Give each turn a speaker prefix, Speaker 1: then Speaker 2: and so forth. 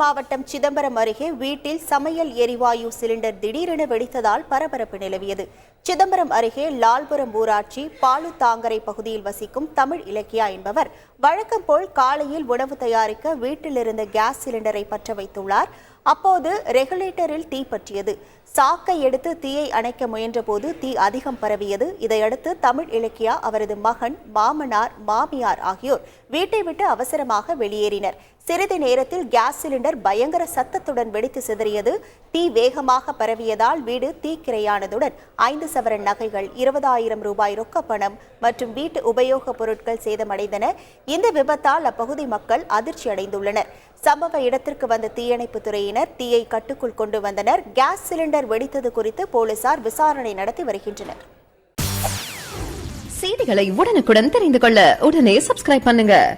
Speaker 1: மாவட்டம் சிதம்பரம் அருகே வீட்டில் சமையல் எரிவாயு சிலிண்டர் திடீரென வெடித்ததால் பரபரப்பு நிலவியது. சிதம்பரம் அருகே லால்புரம் ஊராட்சி பாலுத்தாங்கரை பகுதியில் வசிக்கும் தமிழ் இலக்கியா என்பவர் வழக்கம் போல் காலையில் உணவு தயாரிக்க வீட்டில் இருந்த கேஸ் சிலிண்டரை பற்ற வைத்துள்ளார். அப்போது ரெகுலேட்டரில் தீ பற்றியது. சாக்கை எடுத்து தீயை அணைக்க முயன்றபோது தீ அதிகம் பரவியது. இதையடுத்து தமிழ் இலக்கியா அவரது மகன் மாமனார் மாமியார் ஆகியோர் வீட்டை விட்டு அவசரமாக வெளியேறினர். சிறிது நேரத்தில் கேஸ் சிலிண்டர் பயங்கர சத்தத்துடன் வெடித்து சிதறியது. தீ வேகமாக பரவியதால் வீடு தீக்கிரையானதுடன் ஐந்து சவரன் நகைகள் இருபதாயிரம் ரூபாய் ரொக்க பணம் மற்றும் வீட்டு உபயோகப் பொருட்கள் சேதமடைந்தன. இந்த விபத்தால் அப்பகுதி மக்கள் அதிர்ச்சி அடைந்துள்ளனர். சம்பவ இடத்திற்கு வந்த தீயணைப்புத் துறையினர் தீயை கட்டுக்குள் கொண்டு வந்தனர். கேஸ் சிலிண்டர் வெடித்தது குறித்து போலீசார் விசாரணை நடத்தி வருகின்றனர்.
Speaker 2: செய்திகளை உடனுக்குடன் தெரிந்து கொள்ள உடனே சப்ஸ்கிரைப் பண்ணுங்க.